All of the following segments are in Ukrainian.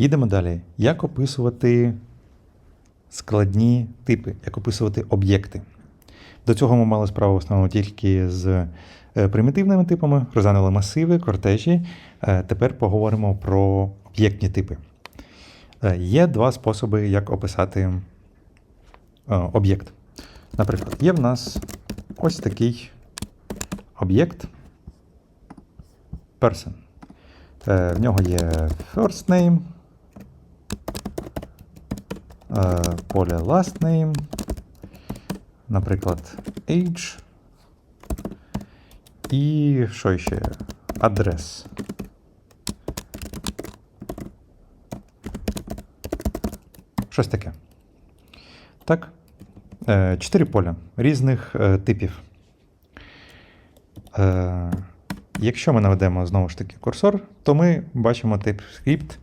Їдемо далі. Як описувати складні типи, як описувати об'єкти? До цього ми мали справу в основному тільки з е, примітивними типами, розглянули масиви, кортежі. Е, Тепер поговоримо про об'єктні типи. Е, Є два способи, як описати об'єкт. Наприклад, є в нас ось такий об'єкт person. В нього є first name, поле last name, наприклад, age. І що ще? Адрес. Щось таке. Так. Е, Чотири поля різних е, типів. Е, Якщо ми наведемо знову ж таки курсор, то ми бачимо тип скрипт,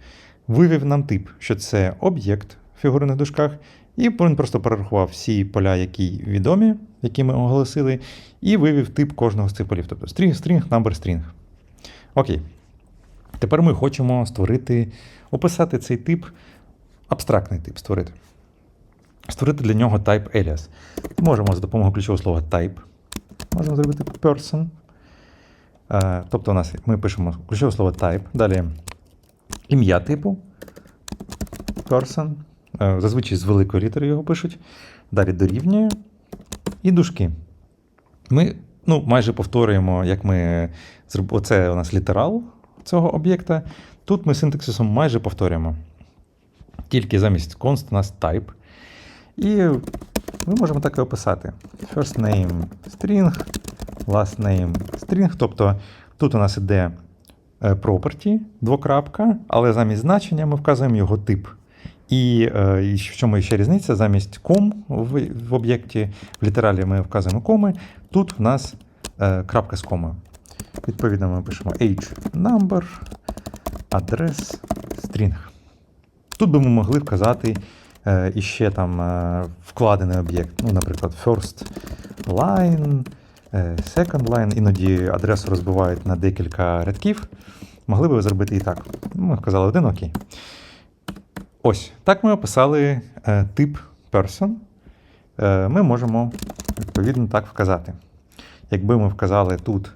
вивів нам тип, що це об'єкт фігурних дужках, і він просто перерахував всі поля, які відомі, які ми оголосили, і вивів тип кожного з цих полів. Тобто string, string, number, string. Окей. Тепер ми хочемо створити, описати цей тип, абстрактний тип створити. Створити для нього type alias. Можемо за допомогою ключового слова type. Можемо зробити person. Е, Тобто у нас ми пишемо ключове слово type. Далі ім'я типу person. Е, Зазвичай з великої літери його пишуть. Далі дорівнює. І дужки. Ми ну, майже повторюємо, як ми зроб- Оце у нас літерал цього об'єкта. Тут ми синтаксисом майже повторюємо. Тільки замість const у нас type. І ми можемо так і описати. First name string, last name string. Тобто тут у нас іде е, property, двокрапка, але замість значення ми вказуємо його тип. І, е, і в чому ще різниця? Замість ком в, в об'єкті, в літералі ми вказуємо коми. Тут в нас е, крапка з комою. Відповідно, ми пишемо age number, адрес, string. Тут би ми могли вказати е, іще там вкладений об'єкт. Ну, наприклад, first line, second line, іноді адресу розбивають на декілька рядків. Могли би зробити і так. Ми вказали один окей. Ось, так ми описали е, тип person. Е, ми можемо відповідно так вказати. Якби ми вказали тут,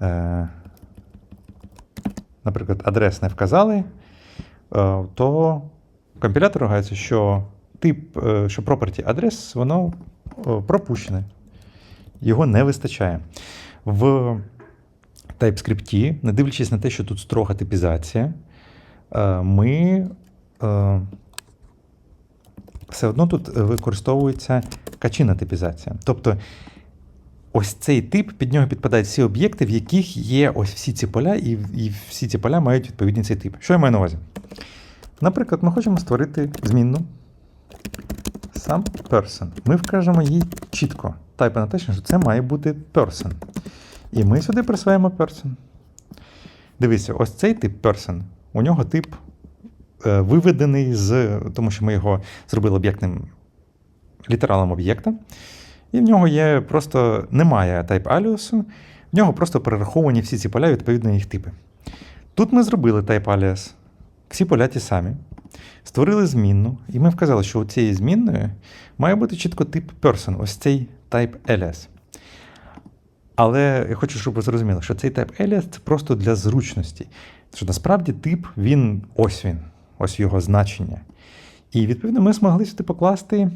е, наприклад, адрес не вказали, то компілятор ругається, що тип, що property адрес, воно пропущене. Його не вистачає. В TypeScript, не дивлячись на те, що тут строга типізація, ми все одно тут використовується качина типізація. Тобто ось цей тип, під нього підпадають всі об'єкти, в яких є ось всі ці поля, і, і всі ці поля мають відповідний цей тип. Що я маю на увазі? Наприклад, ми хочемо створити змінну сам person. Ми вкажемо їй чітко type annotation, що це має бути person. І ми сюди присваємо person. Дивіться, ось цей тип person, у нього тип е, виведений з, тому що ми його зробили об'єктним літералом об'єкта. І в нього є просто немає type alias, в нього просто перераховані всі ці поля відповідно їх типи. Тут ми зробили type alias, всі поля ті самі. Створили змінну, і ми вказали, що у цієї змінної має бути чітко тип person, ось цей type alias. Але я хочу, щоб ви зрозуміли, що цей type alias це просто для зручності. Що насправді тип, він ось він, ось його значення. І відповідно ми змогли сюди покласти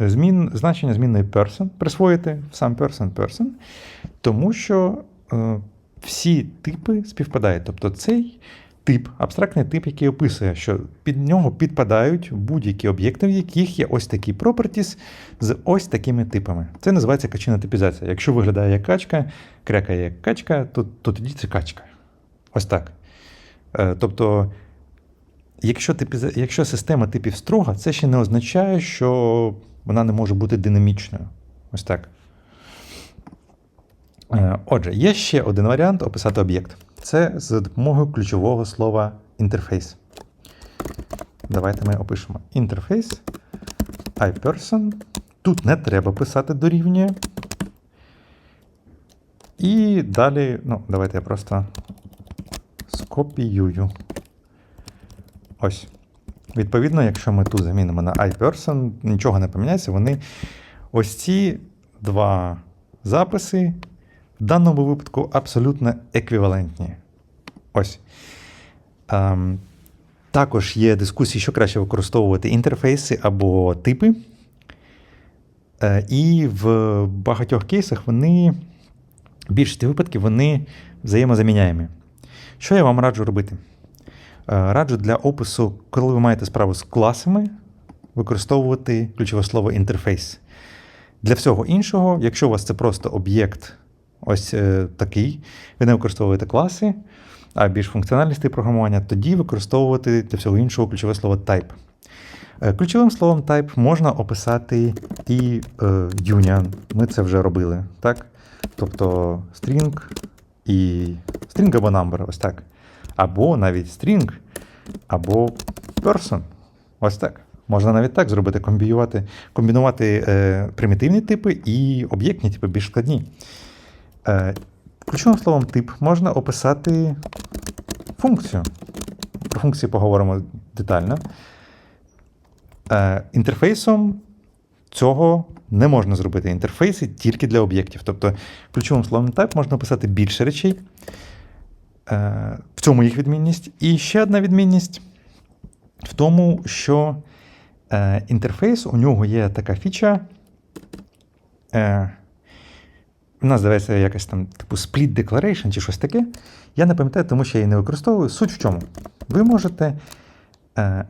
змін, значення змінної person, присвоїти сам person person, тому що е, всі типи співпадають. Тобто цей тип, абстрактний тип, який описує, що під нього підпадають будь-які об'єкти, в яких є ось такі properties з ось такими типами. Це називається качина типізація. Якщо виглядає як качка, крякає як качка, то, то тоді це качка. Ось так. Е, тобто, якщо, типіза... якщо система типів строга, це ще не означає, що вона не може бути динамічною. Ось так. Е, Отже, є ще один варіант описати об'єкт. Це за допомогою ключового слова інтерфейс. Давайте ми опишемо інтерфейс iPerson. Тут не треба писати дорівнює. І далі, ну, давайте я просто скопіюю Ось. Відповідно, якщо ми тут замінимо на iPerson, нічого не поміняється, вони ось ці два записи в даному випадку абсолютно еквівалентні. Ось. Ем, також є дискусії, що краще використовувати інтерфейси або типи. Е, і в багатьох кейсах вони, в більшості випадків, вони взаємозаміняємі. Що я вам раджу робити? Е, Раджу для опису, коли ви маєте справу з класами, використовувати ключове слово інтерфейс. Для всього іншого, якщо у вас це просто об'єкт ось е, такий, ви не використовуєте класи, а більш функціональний стиль програмування, тоді використовувати для всього іншого ключове слово type. Е, Ключовим словом type можна описати і е, union. Ми це вже робили, так? Тобто string і string або number, ось так. Або навіть string, або person. Ось так. Можна навіть так зробити, комбінувати, комбінувати е, примітивні типи і об'єктні типи більш складні. Е, ключовим словом тип можна описати функцію. Про функції поговоримо детально. Е, інтерфейсом цього не можна зробити. Інтерфейси тільки для об'єктів. Тобто ключовим словом type можна описати більше речей. Е, в цьому їх відмінність. І ще одна відмінність в тому, що е, інтерфейс у нього є така фіча. Е, у нас здається якась там типу split declaration чи щось таке. Я не пам'ятаю, тому що я її не використовую. Суть в чому? Ви можете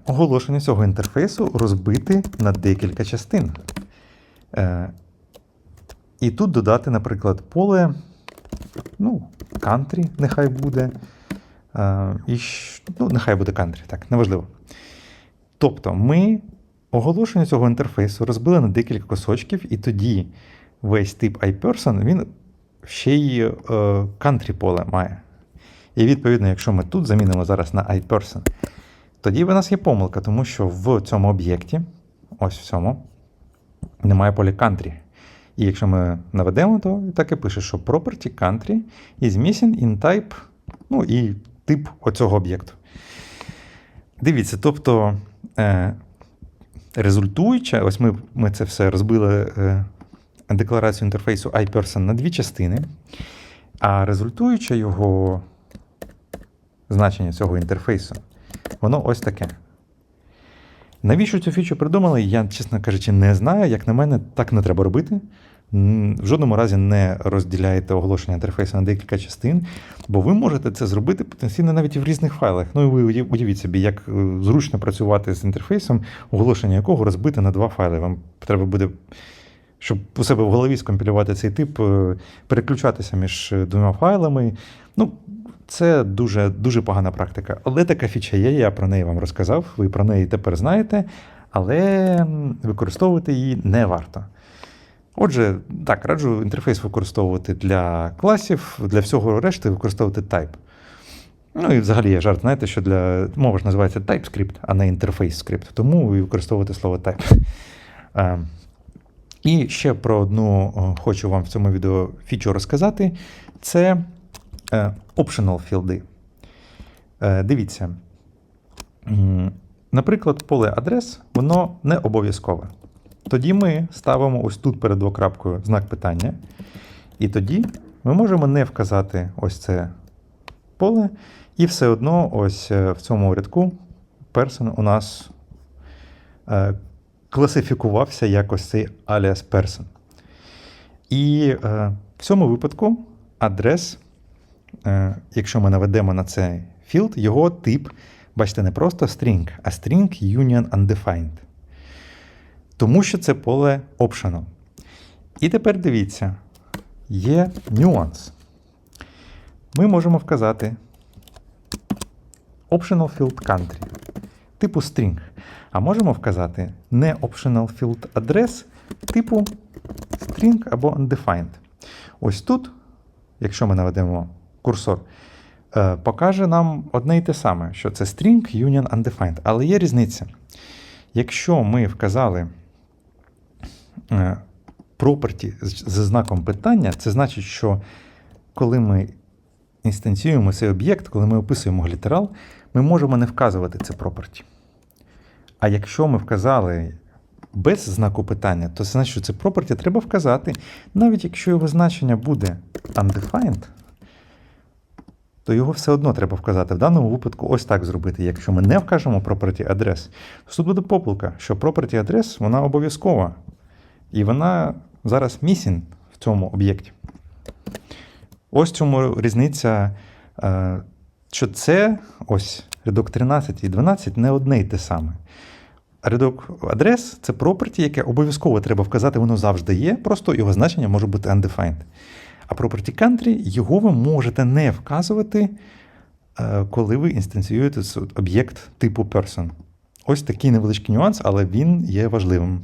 оголошення цього інтерфейсу розбити на декілька частин. І тут додати, наприклад, поле, ну, country нехай буде. Е, і, ну, нехай буде country, так, неважливо. Тобто ми оголошення цього інтерфейсу розбили на декілька кусочків, і тоді весь тип iPerson, він ще й е, country поле має. І відповідно, якщо ми тут замінимо зараз на iPerson, тоді в нас є помилка, тому що в цьому об'єкті, ось в цьому, немає поля country. І якщо ми наведемо, то так і пише, що property country is missing in type, ну і тип оцього об'єкту. Дивіться, тобто е, результуюча, ось ми, ми це все розбили е, декларацію інтерфейсу iPerson на дві частини, а результуюча його значення цього інтерфейсу, воно ось таке. Навіщо цю фічу придумали, я, чесно кажучи, не знаю. Як на мене, так не треба робити. В жодному разі не розділяєте оголошення інтерфейсу на декілька частин, бо ви можете це зробити потенційно навіть в різних файлах. Ну і ви уяв- уявіть собі, як е, зручно працювати з інтерфейсом, оголошення якого розбите на два файли. Вам треба буде, щоб у себе в голові скомпілювати цей тип, е, переключатися між е, двома файлами. Ну, це дуже, дуже погана практика. Але така фіча є, я про неї вам розказав, ви про неї тепер знаєте, але використовувати її не варто. Отже, так, раджу інтерфейс використовувати для класів, для всього решти використовувати type. Ну і взагалі є жарт, знаєте, що для мова ж називається TypeScript, а не інтерфейс скрипт, тому і використовувати слово type. Е, І ще про одну хочу вам в цьому відео фічу розказати. Це optional філди. Е, Дивіться. Наприклад, поле адрес, воно не обов'язкове. Тоді ми ставимо ось тут перед двокрапкою знак питання. І тоді ми можемо не вказати ось це поле, і все одно ось е, в цьому рядку person у нас е, класифікувався як ось цей alias person. І е, в цьому випадку адрес, е, якщо ми наведемо на цей філд, його тип, бачите, не просто string, а string union undefined. Тому що це поле optional. І тепер дивіться, є нюанс. Ми можемо вказати optional field country, типу string. А можемо вказати не optional field address, типу string або undefined. Ось тут, якщо ми наведемо курсор, е, покаже нам одне і те саме, що це string union undefined. Але є різниця. Якщо ми вказали е, property з з знаком питання, це значить, що коли ми інстанціюємо цей об'єкт, коли ми описуємо літерал, ми можемо не вказувати це property. А якщо ми вказали без знаку питання, то це значить, що це property треба вказати, навіть якщо його значення буде undefined, то його все одно треба вказати. В даному випадку ось так зробити. Якщо ми не вкажемо property адрес, то тут буде помилка, що property адрес вона обов'язкова. І вона зараз missing в цьому об'єкті. Ось цьому різниця, е, що це ось рядок 13 і 12 не одне й те саме. Рядок адрес це property, яке обов'язково треба вказати, воно завжди є, просто його значення може бути undefined. А property country його ви можете не вказувати, е, коли ви інстанціюєте об'єкт типу person. Ось такий невеличкий нюанс, але він є важливим.